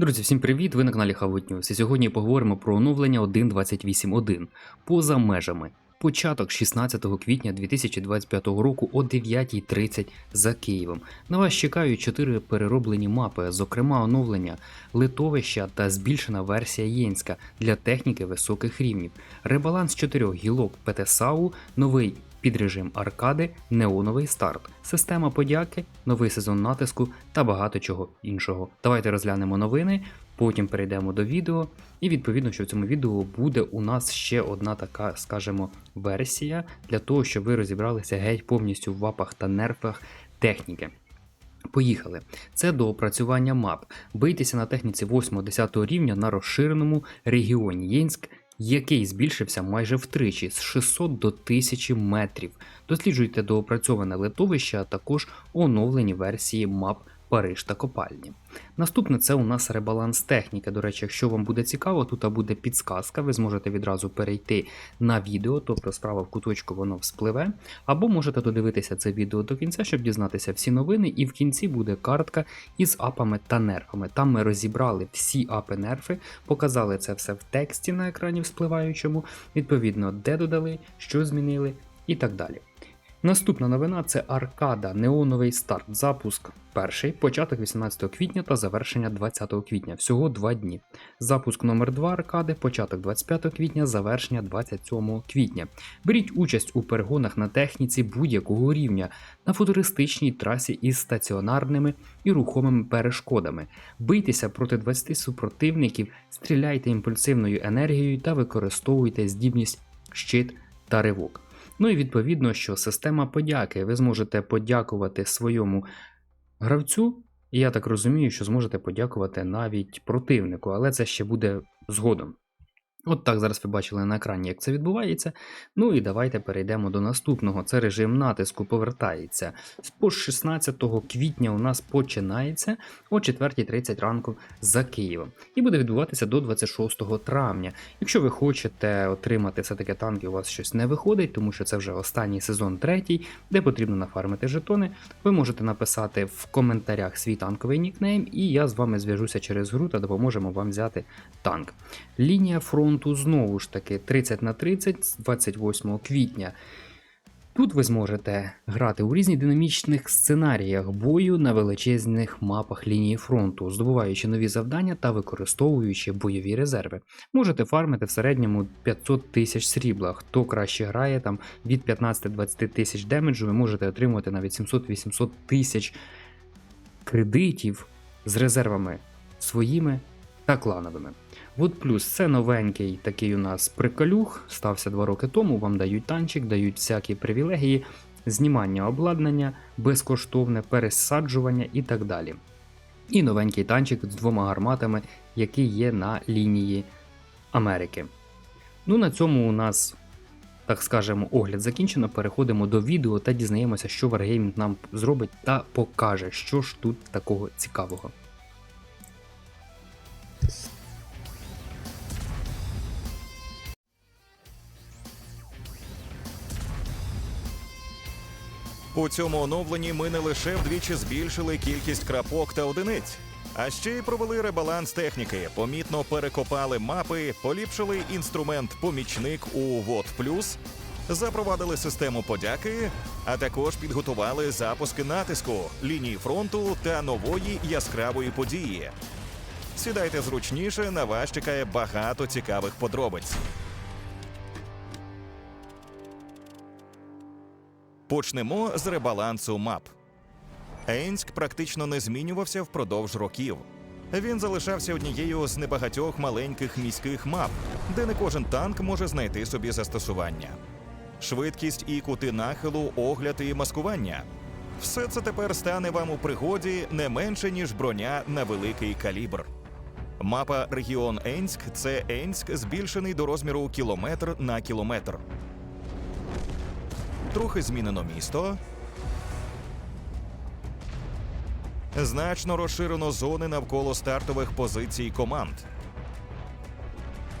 Друзі, всім привіт! Ви на каналі Хавут News. І сьогодні поговоримо про оновлення 1.28.1 поза межами. Початок 16 квітня 2025 року о 9.30 за Києвом. На вас чекають 4 перероблені мапи, зокрема оновлення литовища та збільшена версія Єнська для техніки високих рівнів, ребаланс 4 гілок ПТСАУ, новий підрежим аркади, неоновий старт, система подяки, новий сезон натиску та багато чого іншого. Давайте розглянемо новини, потім перейдемо до відео. І відповідно, що в цьому відео буде у нас ще одна така, скажімо, версія для того, щоб ви розібралися геть повністю в вапах та нерфах техніки. Поїхали. Це до опрацювання мап. Бийтеся на техніці 8-10 рівня на розширеному регіоні Єнськ, який збільшився майже втричі з 600 до 1000 метрів. Досліджуйте доопрацьоване литовище, а також оновлені версії мап Париж та Копальні. Наступне це у нас ребаланс техніки. До речі, якщо вам буде цікаво, тут буде підсказка, ви зможете відразу перейти на відео, тобто справа в куточку воно вспливе, або можете додивитися це відео до кінця, щоб дізнатися всі новини, і в кінці буде картка із апами та нерфами. Там ми розібрали всі апи нерфи, показали це все в тексті на екрані вспливаючому, відповідно, де додали, що змінили і так далі. Наступна новина це Аркада, неоновий старт, запуск перший, початок 18 квітня та завершення 20 квітня. Всього два дні. Запуск номер 2 аркади, початок 25 квітня, завершення 27 квітня. Беріть участь у перегонах на техніці будь-якого рівня на футуристичній трасі із стаціонарними і рухомими перешкодами. Бийтеся проти 20 супротивників, стріляйте імпульсивною енергією та використовуйте здібність щит та ривок. Ну і відповідно, що система подяки. Ви зможете подякувати своєму гравцю, і я так розумію, що зможете подякувати навіть противнику, але це ще буде згодом. От так зараз ви бачили на екрані, як це відбувається. Ну і давайте перейдемо до наступного. Це режим натиску повертається. По 16 квітня у нас починається о 4.30 ранку за Києвом. І буде відбуватися до 26 травня. Якщо ви хочете отримати все-таки танки, у вас щось не виходить, тому що це вже останній сезон третій, де потрібно нафармити жетони. Ви можете написати в коментарях свій танковий нікнейм, і я з вами зв'яжуся через гру та допоможемо вам взяти танк. Лінія фронту знову ж таки 30 на 30 з 28 квітня. Тут ви зможете грати у різних динамічних сценаріях бою на величезних мапах лінії фронту, здобуваючи нові завдання та використовуючи бойові резерви. Можете фармити в середньому 500 тисяч срібла. Хто краще грає там від 15-20 тисяч демеджу, ви можете отримувати навіть 700-800 тисяч кредитів з резервами своїми та клановими. Плюс це новенький такий у нас приколюх, стався два роки тому. Вам дають танчик, дають всякі привілегії, знімання обладнання, безкоштовне пересаджування і так далі. І новенький танчик з двома гарматами, який є на лінії Америки. Ну, на цьому у нас, так скажемо, огляд закінчено. Переходимо до відео та дізнаємося, що Wargaming нам зробить та покаже, що ж тут такого цікавого. У цьому оновленні ми не лише вдвічі збільшили кількість крапок та одиниць, а ще й провели ребаланс техніки, помітно перекопали мапи, поліпшили інструмент помічник у Вот Плюс, запровадили систему подяки, а також підготували запуски натиску, лінії фронту та нової яскравої події. Сідайте зручніше, на вас чекає багато цікавих подробиць. Почнемо з ребалансу мап. Ейнськ практично не змінювався впродовж років. Він залишався однією з небагатьох маленьких міських мап, де не кожен танк може знайти собі застосування. Швидкість і кути нахилу, огляд і маскування. Все це тепер стане вам у пригоді не менше, ніж броня на великий калібр. Мапа регіон Ейнськ це Ейнськ, збільшений до розміру кілометр на кілометр. Трохи змінено місто. Значно розширено зони навколо стартових позицій команд.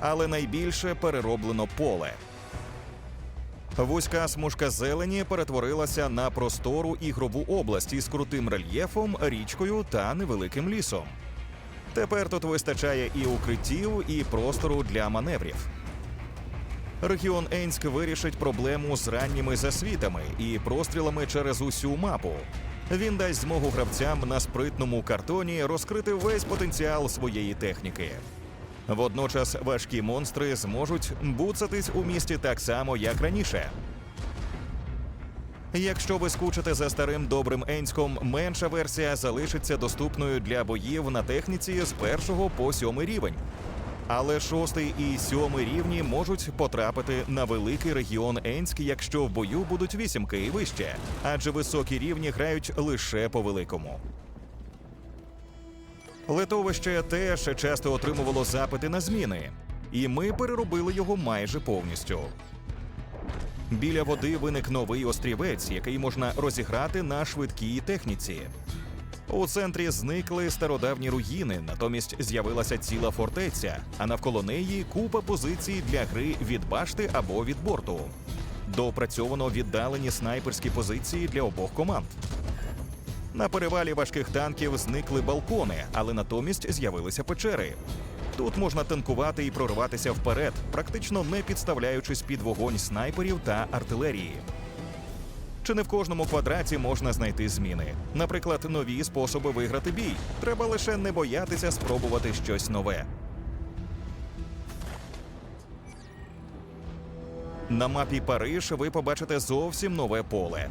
Але найбільше перероблено поле. Вузька смужка зелені перетворилася на простору ігрову область із крутим рельєфом, річкою та невеликим лісом. Тепер тут вистачає і укриттів, і простору для маневрів. Регіон Енськ вирішить проблему з ранніми засвітами і прострілами через усю мапу. Він дасть змогу гравцям на спритному картоні розкрити весь потенціал своєї техніки. Водночас важкі монстри зможуть буцатись у місті так само, як раніше. Якщо ви скучите за старим добрим Енськом, менша версія залишиться доступною для боїв на техніці з першого по сьомий рівень. Але шостий і сьомий рівні можуть потрапити на великий регіон Енськ, якщо в бою будуть вісімки і вище, адже високі рівні грають лише по великому. Литовище теж часто отримувало запити на зміни, і ми переробили його майже повністю. Біля води виник новий острівець, який можна розіграти на швидкій техніці. У центрі зникли стародавні руїни, натомість з'явилася ціла фортеця, а навколо неї купа позицій для гри від башти або від борту. Доопрацьовано віддалені снайперські позиції для обох команд. На перевалі важких танків зникли балкони, але натомість з'явилися печери. Тут можна танкувати і прориватися вперед, практично не підставляючись під вогонь снайперів та артилерії. Чи не в кожному квадраті можна знайти зміни? Наприклад, нові способи виграти бій. Треба лише не боятися спробувати щось нове. На мапі Париж ви побачите зовсім нове поле.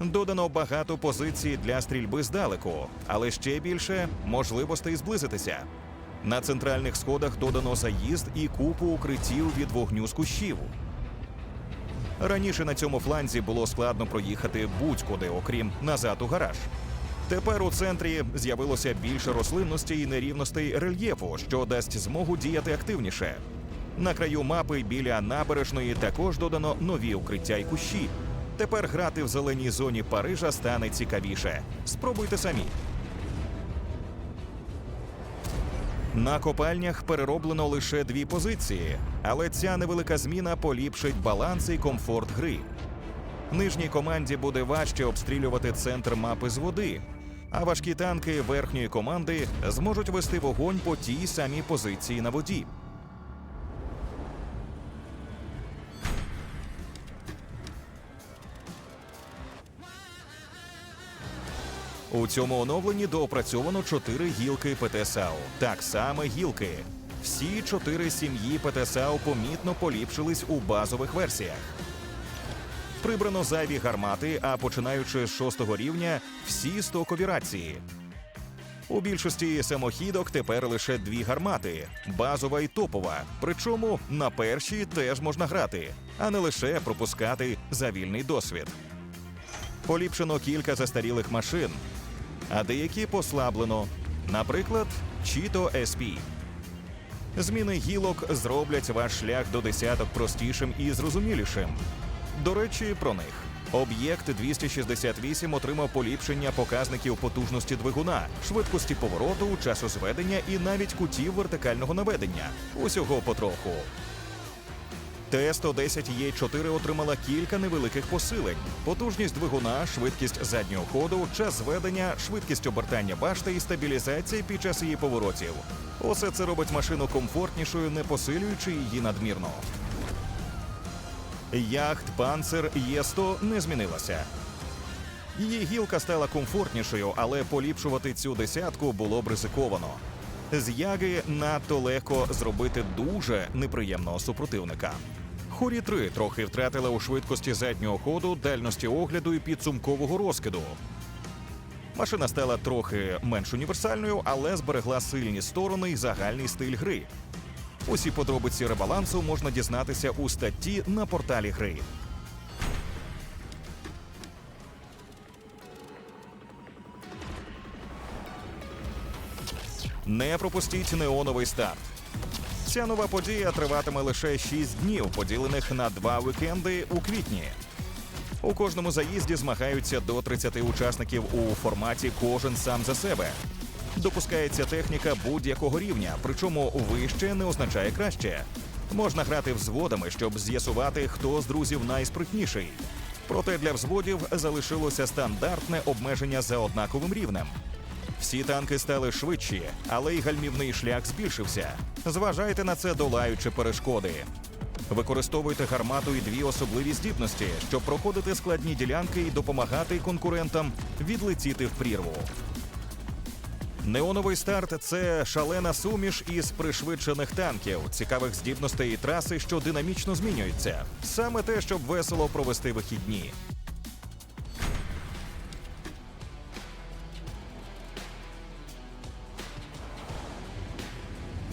Додано багато позицій для стрільби здалеку, але ще більше можливостей зблизитися. На центральних сходах додано заїзд і купу укриттів від вогню з кущів. Раніше на цьому фланзі було складно проїхати будь-куди, окрім назад у гараж. Тепер у центрі з'явилося більше рослинності і нерівностей рельєфу, що дасть змогу діяти активніше. На краю мапи біля набережної також додано нові укриття й кущі. Тепер грати в зеленій зоні Парижа стане цікавіше. Спробуйте самі. На копальнях перероблено лише дві позиції, але ця невелика зміна поліпшить баланс і комфорт гри. Нижній команді буде важче обстрілювати центр мапи з води, а важкі танки верхньої команди зможуть вести вогонь по тій самій позиції на воді. У цьому оновленні доопрацьовано чотири гілки ПТСАУ. Так само гілки. Всі чотири сім'ї ПТСАУ помітно поліпшились у базових версіях. Прибрано зайві гармати, а починаючи з шостого рівня, всі стокові рації. У більшості самохідок тепер лише дві гармати базова і топова. Причому на першій теж можна грати, а не лише пропускати за вільний досвід. Поліпшено кілька застарілих машин, а деякі послаблено. Наприклад, Cheeto SP. Зміни гілок зроблять ваш шлях до десяток простішим і зрозумілішим. До речі, про них. Об'єкт 268 отримав поліпшення показників потужності двигуна, швидкості повороту, часу зведення і навіть кутів вертикального наведення. Усього потроху. Т-110Е4 отримала кілька невеликих посилень: потужність двигуна, швидкість заднього ходу, час зведення, швидкість обертання башти і стабілізація під час її поворотів. Усе це робить машину комфортнішою, не посилюючи її надмірно. Яхт Панцер Є100 не змінилася. Її гілка стала комфортнішою, але поліпшувати цю десятку було б ризиковано. З яги надто легко зробити дуже неприємного супротивника. Хорі 3 трохи втратила у швидкості заднього ходу, дальності огляду і підсумкового розкиду. Машина стала трохи менш універсальною, але зберегла сильні сторони і загальний стиль гри. Усі подробиці ребалансу можна дізнатися у статті на порталі гри. Не пропустіть неоновий старт. Ця нова подія триватиме лише 6 днів, поділених на два вікенди у квітні. У кожному заїзді змагаються до 30 учасників у форматі кожен сам за себе. Допускається техніка будь-якого рівня, причому вище не означає краще. Можна грати взводами, щоб з'ясувати, хто з друзів найспритніший. Проте для взводів залишилося стандартне обмеження за однаковим рівнем. Всі танки стали швидші, але й гальмівний шлях збільшився. Зважайте на це, долаючи перешкоди. Використовуйте гармату і дві особливі здібності, щоб проходити складні ділянки і допомагати конкурентам відлетіти в прірву. Неоновий старт це шалена суміш із пришвидшених танків, цікавих здібностей і траси, що динамічно змінюються. Саме те, щоб весело провести вихідні.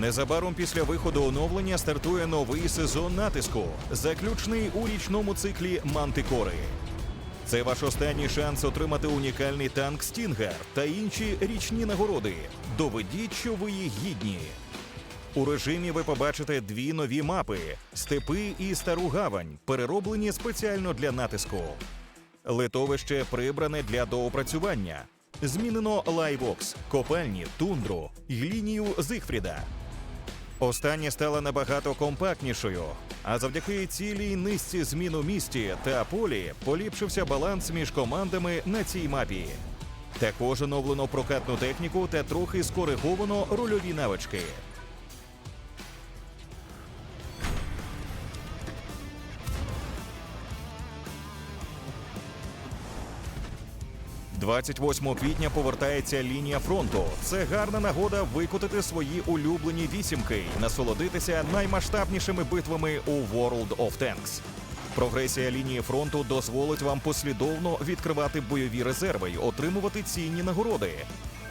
Незабаром після виходу оновлення стартує новий сезон натиску, заключний у річному циклі Мантикори. Це ваш останній шанс отримати унікальний танк Стінгер та інші річні нагороди. Доведіть, що ви їх гідні. У режимі ви побачите дві нові мапи: степи і стару гавань, перероблені спеціально для натиску. Литовище прибране для доопрацювання. Змінено лайвокс, копальні, тундру лінію Зигфріда. Остання стала набагато компактнішою, а завдяки цілій низці змін у місті та полі поліпшився баланс між командами на цій мапі. Також оновлено прокатну техніку та трохи скориговано рольові навички. «28 квітня повертається лінія фронту. Це гарна нагода викотити свої улюблені вісімки і насолодитися наймасштабнішими битвами у World of Tanks. Прогресія лінії фронту дозволить вам послідовно відкривати бойові резерви й отримувати цінні нагороди.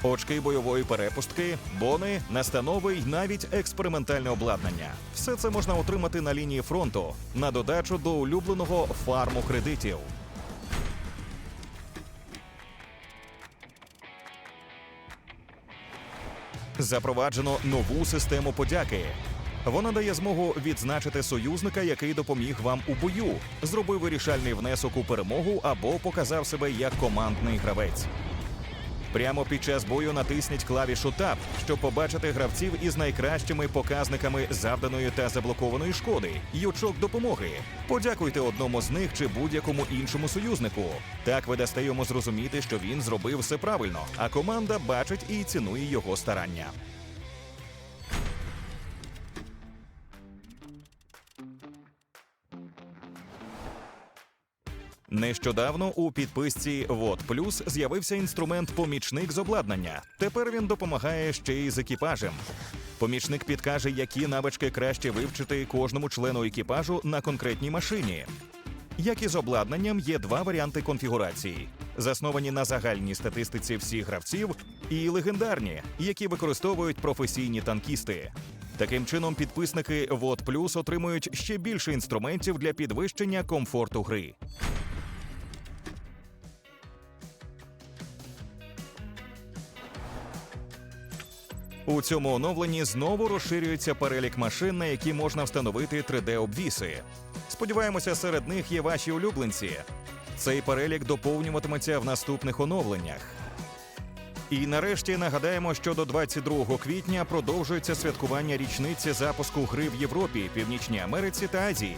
Очки бойової перепустки, бони, настанови й навіть експериментальне обладнання. Все це можна отримати на лінії фронту на додачу до улюбленого фарму кредитів. Запроваджено нову систему подяки. Вона дає змогу відзначити союзника, який допоміг вам у бою, зробив вирішальний внесок у перемогу або показав себе як командний гравець. Прямо під час бою натисніть клавішу Tab, щоб побачити гравців із найкращими показниками завданої та заблокованої шкоди ючок допомоги. Подякуйте одному з них чи будь-якому іншому союзнику. Так ви дасте йому зрозуміти, що він зробив все правильно, а команда бачить і цінує його старання. Нещодавно у підписці Вот Плюс з'явився інструмент Помічник з обладнання. Тепер він допомагає ще й з екіпажем. Помічник підкаже, які навички краще вивчити кожному члену екіпажу на конкретній машині. Як і з обладнанням, є два варіанти конфігурації: засновані на загальній статистиці всіх гравців, і легендарні, які використовують професійні танкісти. Таким чином, підписники Вот Плюс отримують ще більше інструментів для підвищення комфорту гри. У цьому оновленні знову розширюється перелік машин, на які можна встановити 3D-обвіси. Сподіваємося, серед них є ваші улюбленці. Цей перелік доповнюватиметься в наступних оновленнях. І нарешті нагадаємо, що до 22 квітня продовжується святкування річниці запуску гри в Європі, Північній Америці та Азії.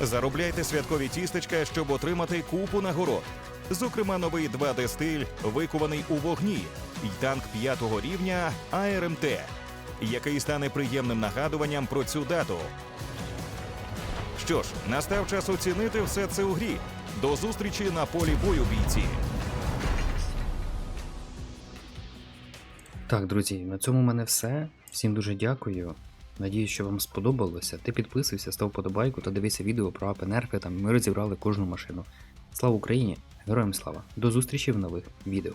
Заробляйте святкові тістечка, щоб отримати купу нагород. Зокрема, новий 2D-стиль, викований у вогні, і танк п'ятого рівня АРМТ, який стане приємним нагадуванням про цю дату. Що ж, настав час оцінити все це у грі. До зустрічі на полі бою, бійці! Так, друзі, на цьому в мене все. Всім дуже дякую. Надіюсь, що вам сподобалося. Ти підписуйся, став подобайку та дивися відео про апенерфи, там ми розібрали кожну машину. Слава Україні! Героям слава! До зустрічі в нових відео.